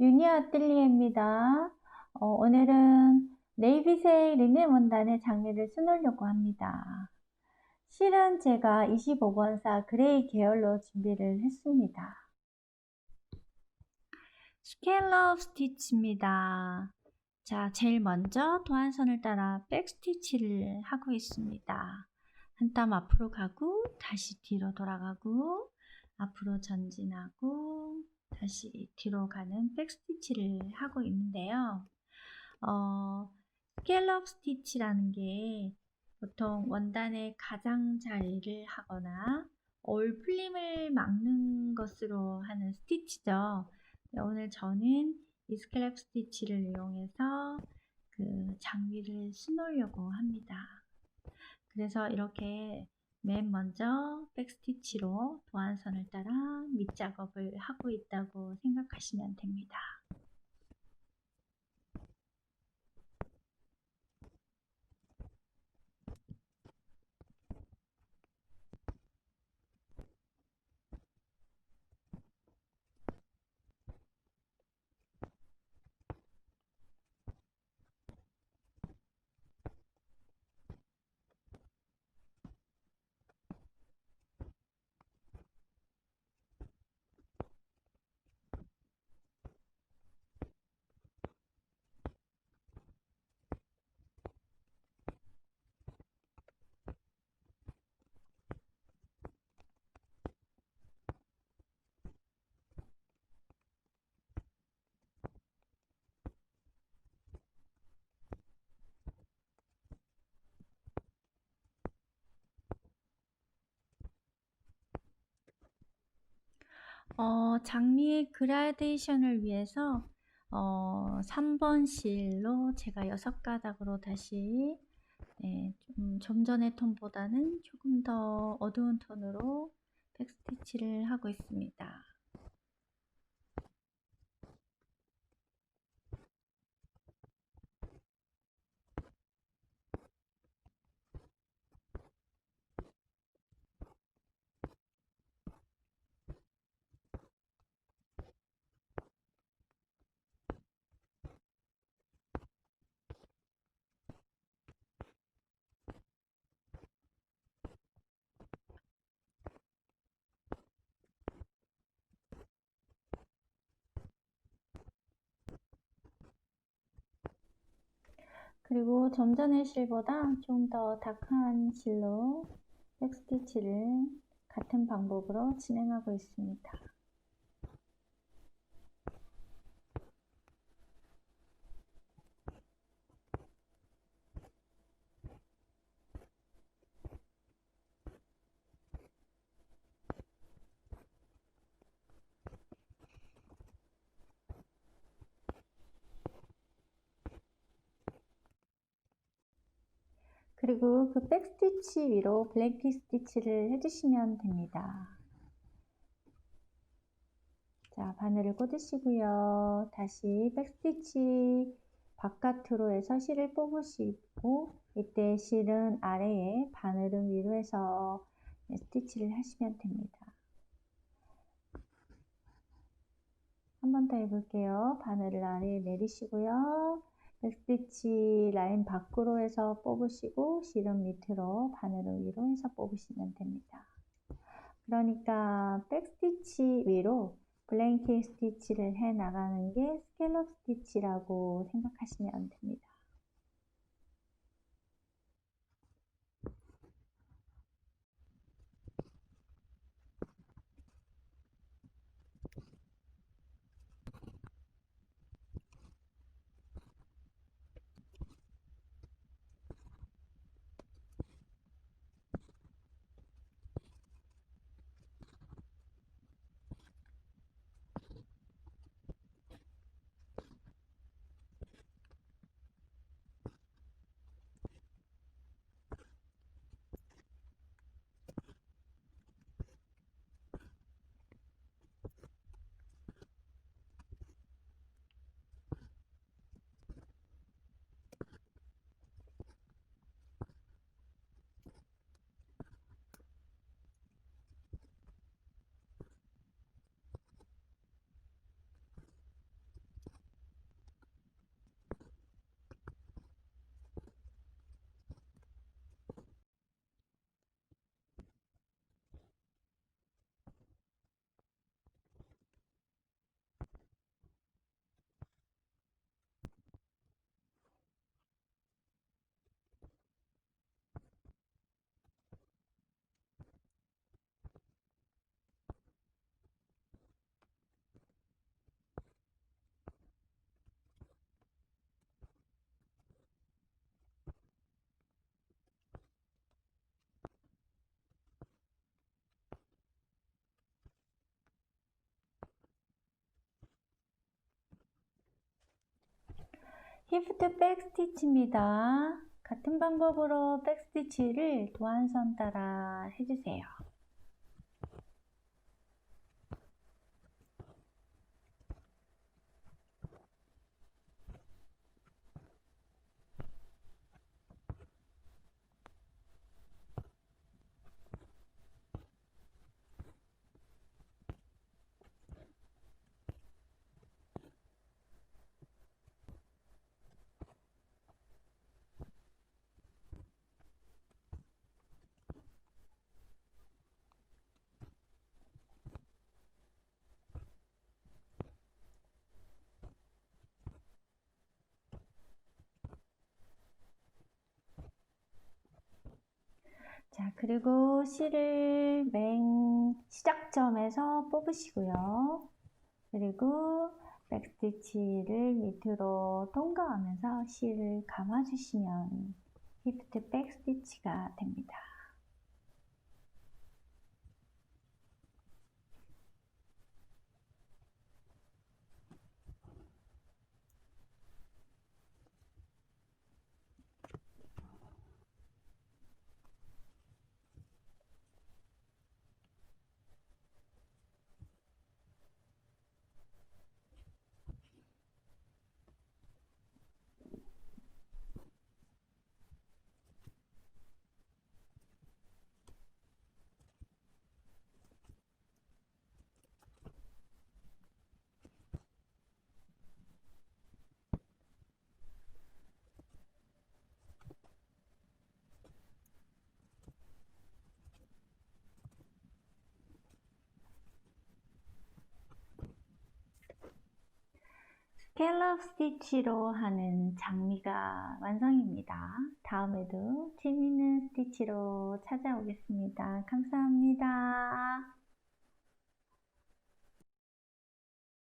유니아 아뜰리에입니다. 어, 오늘은 네이비색 리넨 원단의 장미를 수놓으려고 합니다. 실은 제가 25번사 그레이 계열로 준비를 했습니다. 스케일러 스티치입니다. 자, 제일 먼저 도안선을 따라 백 스티치를 하고 있습니다. 한 땀 앞으로 가고 다시 뒤로 돌아가고 앞으로 전진하고 다시 뒤로 가는 백스티치를 하고 있는데요. 어, 스케일업 스티치라는 게 보통 원단의 가장자리를 하거나 올 풀림을 막는 것으로 하는 스티치죠. 네, 오늘 저는 이 스케일업 스티치를 이용해서 그 장비를 수놓으려고 합니다. 그래서 이렇게 맨 먼저 백스티치로 도안선을 따라 밑작업을 하고 있다고 생각하시면 됩니다. 어, 장미의 그라데이션을 위해서 어, 3번 실로 제가 6가닥으로 다시 네, 좀, 좀 전의 톤보다는 조금 더 어두운 톤으로 백스티치를 하고 있습니다. 그리고 점 전의 실보다 좀더 다크한 실로 백스티치를 같은 방법으로 진행하고 있습니다. 그리고 그 백스티치 위로 블랭킷 스티치를 해주시면 됩니다. 자, 바늘을 꽂으시고요. 다시 백스티치 바깥으로 해서 실을 뽑으시고 이때 실은 아래에 바늘은 위로 해서 스티치를 하시면 됩니다. 한 번 더 해볼게요. 바늘을 아래에 내리시고요. 백스티치 라인 밖으로 해서 뽑으시고 실은 밑으로 바늘을 위로 해서 뽑으시면 됩니다. 그러니까 백스티치 위로 블랭킷 스티치를 해 나가는 게 스캘럽 스티치라고 생각하시면 됩니다. 히프트 백스티치입니다. 같은 방법으로 백스티치를 도안선 따라 해주세요. 자, 그리고 실을 맨 시작점에서 뽑으시고요. 그리고 백스티치를 밑으로 통과하면서 실을 감아주시면 히프트 백스티치가 됩니다. 스캘럽 스티치로 하는 장미가 완성입니다. 다음에도 재미있는 스티치로 찾아오겠습니다. 감사합니다.